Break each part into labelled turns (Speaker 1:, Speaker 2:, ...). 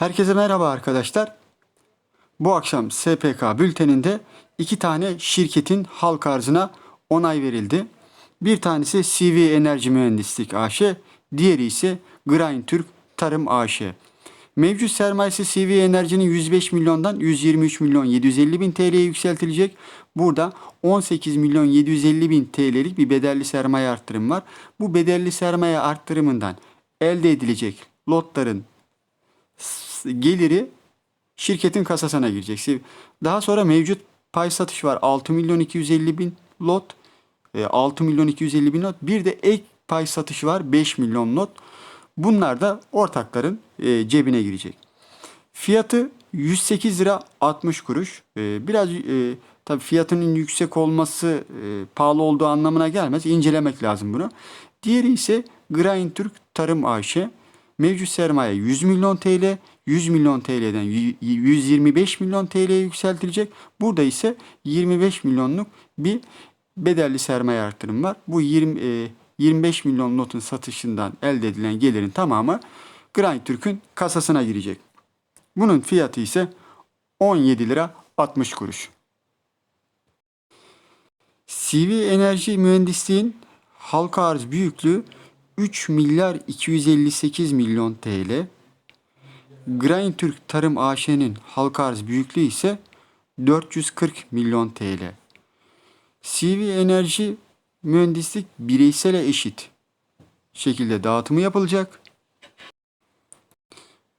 Speaker 1: Herkese merhaba arkadaşlar. Bu akşam SPK bülteninde iki tane şirketin halk arzına onay verildi. Bir tanesi CV Enerji Mühendislik AŞ, diğeri ise Grain Türk Tarım AŞ. Mevcut sermayesi CV Enerji'nin 105 milyondan 123 milyon 750 bin TL'ye yükseltilecek. Burada 18 milyon 750 bin TL'lik bir bedelli sermaye arttırım var. Bu bedelli sermaye arttırımından elde edilecek lotların geliri şirketin kasasına girecek. Daha sonra mevcut pay satış var. 6 milyon 250 bin lot. e, 6 milyon 250 bin lot. Bir de ek pay satış var. 5 milyon lot. Bunlar da ortakların e, cebine girecek. Fiyatı 108 lira 60 kuruş. E, biraz e, tabii fiyatının yüksek olması e, pahalı olduğu anlamına gelmez. İncelemek lazım bunu. Diğeri ise Grain Türk Tarım AŞ. Mevcut sermaye 100 milyon TL, 100 milyon TL'den 125 milyon TL'ye yükseltilecek. Burada ise 25 milyonluk bir bedelli sermaye artırım var. Bu 20 e, 25 milyon notun satışından elde edilen gelirin tamamı Granit Türk'ün kasasına girecek. Bunun fiyatı ise 17 lira 60 kuruş. CV Enerji Mühendisliğin halka arz büyüklüğü 3 milyar 258 milyon TL. Grain Türk Tarım AŞ'nin halka arz büyüklüğü ise 440 milyon TL. CV Enerji Mühendislik bireysele eşit şekilde dağıtımı yapılacak.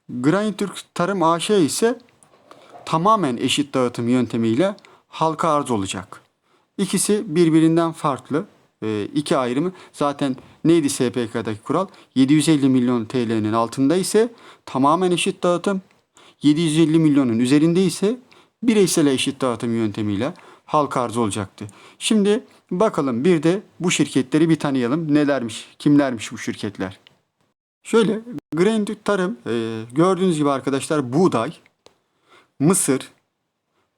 Speaker 1: Grain Türk Tarım AŞ ise tamamen eşit dağıtım yöntemiyle halka arz olacak. İkisi birbirinden farklı. Ee, iki ayrımı zaten neydi SPK'daki kural? 750 milyon TL'nin altında ise tamamen eşit dağıtım. 750 milyonun üzerinde ise bireysel eşit dağıtım yöntemiyle halka arz olacaktı. Şimdi bakalım bir de bu şirketleri bir tanıyalım. Nelermiş, kimlermiş bu şirketler? Şöyle Grandük Tarım e, gördüğünüz gibi arkadaşlar buğday, mısır,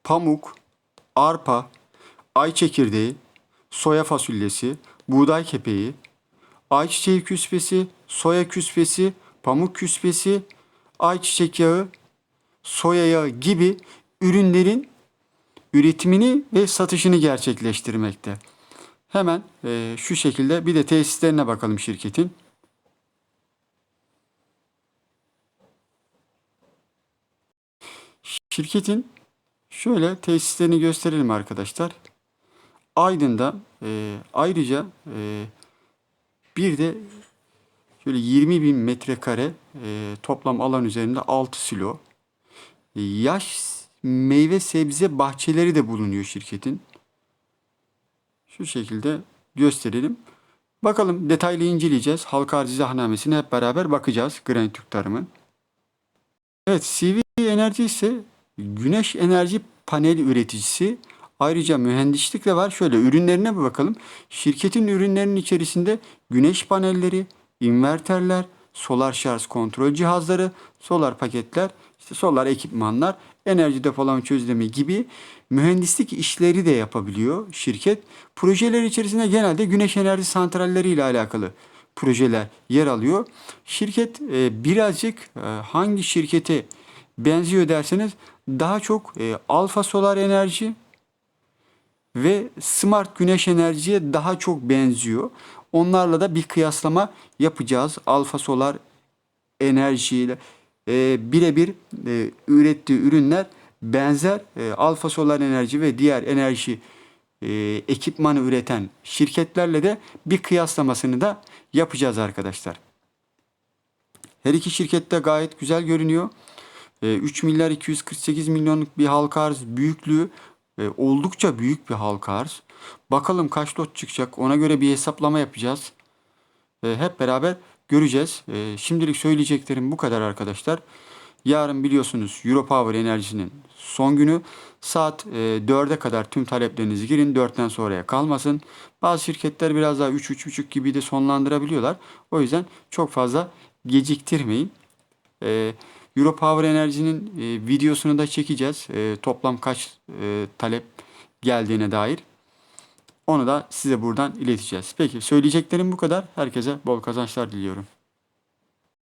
Speaker 1: pamuk, arpa, ay çekirdeği, soya fasulyesi, buğday kepeği, ayçiçeği küspesi, soya küspesi, pamuk küspesi, ayçiçek yağı, soya yağı gibi ürünlerin üretimini ve satışını gerçekleştirmekte. Hemen e, şu şekilde bir de tesislerine bakalım şirketin. Şirketin şöyle tesislerini gösterelim arkadaşlar. Aydın'da e, ayrıca e, bir de şöyle 20 bin metrekare e, toplam alan üzerinde 6 silo. E, yaş meyve sebze bahçeleri de bulunuyor şirketin. Şu şekilde gösterelim. Bakalım detaylı inceleyeceğiz. Halka arz izahnamesine hep beraber bakacağız Granit Türk Tarım'ın. Evet CV Enerji ise güneş enerji panel üreticisi. Ayrıca mühendislik de var. Şöyle ürünlerine bir bakalım. Şirketin ürünlerinin içerisinde güneş panelleri, inverterler, solar şarj kontrol cihazları, solar paketler, işte solar ekipmanlar, enerji depolama çözleme gibi mühendislik işleri de yapabiliyor şirket. Projeler içerisinde genelde güneş enerji santralleri ile alakalı projeler yer alıyor. Şirket e, birazcık e, hangi şirkete benziyor derseniz daha çok e, alfa solar enerji ve smart güneş enerjiye daha çok benziyor. Onlarla da bir kıyaslama yapacağız. Alfa solar enerjiyle e, birebir e, ürettiği ürünler benzer e, alfa solar enerji ve diğer enerji e, ekipmanı üreten şirketlerle de bir kıyaslamasını da yapacağız arkadaşlar. Her iki şirket de gayet güzel görünüyor. 3 milyar 248 milyonluk bir halka arz büyüklüğü e, oldukça büyük bir halka arz. Bakalım kaç lot çıkacak ona göre bir hesaplama yapacağız. E, hep beraber göreceğiz. E, şimdilik söyleyeceklerim bu kadar arkadaşlar. Yarın biliyorsunuz Europower enerjisinin son günü saat 4'e kadar tüm taleplerinizi girin. 4'ten sonraya kalmasın. Bazı şirketler biraz daha 3-3.5 gibi de sonlandırabiliyorlar. O yüzden çok fazla geciktirmeyin. Eee Europower Enerji'nin e, videosunu da çekeceğiz. E, toplam kaç e, talep geldiğine dair. Onu da size buradan ileteceğiz. Peki söyleyeceklerim bu kadar. Herkese bol kazançlar diliyorum.